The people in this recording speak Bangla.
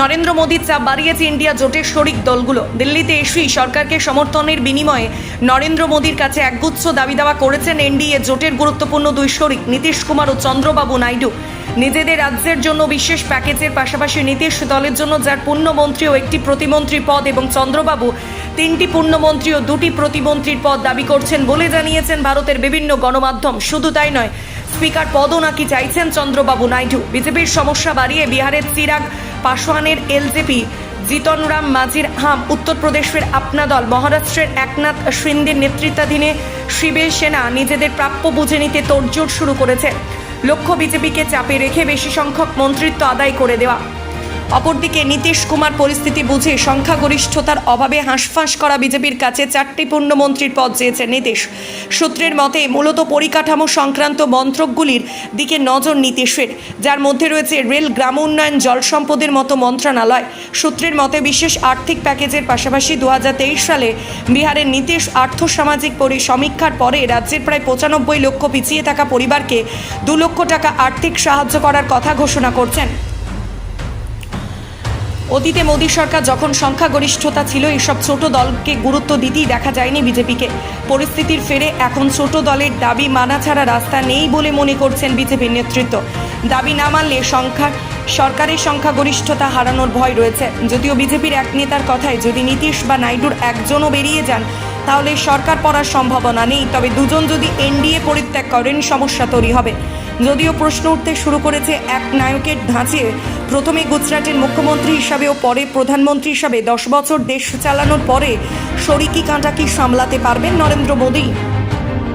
নরেন্দ্র মোদীর চাপ বাড়িয়েছে ইন্ডিয়া জোটের শরিক দলগুলো। দিল্লিতে এসেই সরকারকে সমর্থনের বিনিময়ে নরেন্দ্র মোদীর কাছে একগুচ্ছ দাবি দাওয়া করেছেন এনডিএ জোটের গুরুত্বপূর্ণ দুই শরিক, নীতিশ কুমার ও চন্দ্রবাবু নাইডু। নিজেদের রাজ্যের জন্য বিশেষ প্যাকেজের পাশাপাশি নীতিশ দলের জন্য যার পূর্ণমন্ত্রী ও একটি প্রতিমন্ত্রী পদ এবং চন্দ্রবাবু তিনটি পূর্ণমন্ত্রী ও দুটি প্রতিমন্ত্রীর পদ দাবি করছেন বলে জানিয়েছেন ভারতের বিভিন্ন গণমাধ্যম। শুধু তাই নয়, স্পিকার পদও নাকি চাইছেন চন্দ্রবাবু নাইডু। বিজেপির সমস্যা বাড়িয়ে বিহারের চিরাগ পাসওয়ানের এলজেপি জিতনরাম মাঝির হাম, উত্তরপ্রদেশের আপনা দল, মহারাষ্ট্রের একনাথ সিন্দের নেতৃত্বাধীনে শিবের সেনা নিজেদের প্রাপ্য বুঝে নিতে তোড়জোড় শুরু করেছে। লক্ষ্য বিজেপিকে চাপে রেখে বেশি সংখ্যক মন্ত্রিত্ব আদায় করে দেওয়া। অপরদিকে নীতিশ কুমার পরিস্থিতি বুঝে সংখ্যাগরিষ্ঠতার অভাবে হাঁসফাঁস করা বিজেপির কাছে চারটি পূর্ণমন্ত্রীর পদ চেয়েছে নীতিশ। সূত্রের মতে, মূলত পরিকাঠামো সংক্রান্ত মন্ত্রকগুলির দিকে নজর নীতিশের, যার মধ্যে রয়েছে রেল, গ্রাম উন্নয়ন, জল সম্পদের মতো মন্ত্রণালয়। সূত্রের মতে, বিশেষ আর্থিক প্যাকেজের পাশাপাশি দু হাজার তেইশ সালে বিহারের নীতিশ আর্থসামাজিক পরি সমীক্ষার পরে রাজ্যের প্রায় পঁচানব্বই লক্ষ পিছিয়ে থাকা পরিবারকে দু লক্ষ টাকা আর্থিক সাহায্য করার কথা ঘোষণা করছেন। অতীতে মোদী সরকার যখন সংখ্যাগরিষ্ঠতা ছিল, এসব ছোট দলকে গুরুত্ব দিতেই দেখা যায়নি বিজেপিকে। পরিস্থিতির ফেরে এখন ছোট দলের দাবি মানা ছাড়া রাস্তা নেই বলে মনে করছেন বিজেপির নেতৃত্ব। দাবি না মানলে সংখ্যা, সরকারের সংখ্যাগরিষ্ঠতা হারানোর ভয় রয়েছে। যদিও বিজেপির এক নেতার কথায় যদি নীতিশ বা নাইডুর একজনও বেরিয়ে যান, তাহলে সরকার পড়ার সম্ভাবনা নেই। তবে দুজন যদি এনডিএ পরিত্যাগ করেন, সমস্যা তৈরি হবে। যদিও প্রশ্ন উঠতে শুরু করেছে এক নায়কের ধাঁচে প্রথমে গুজরাটের মুখ্যমন্ত্রী হিসাবে ও পরে প্রধানমন্ত্রী হিসাবে দশ বছর দেশ চালানোর পরে শরিকি কাঁটা কি সামলাতে পারবেন নরেন্দ্র মোদী।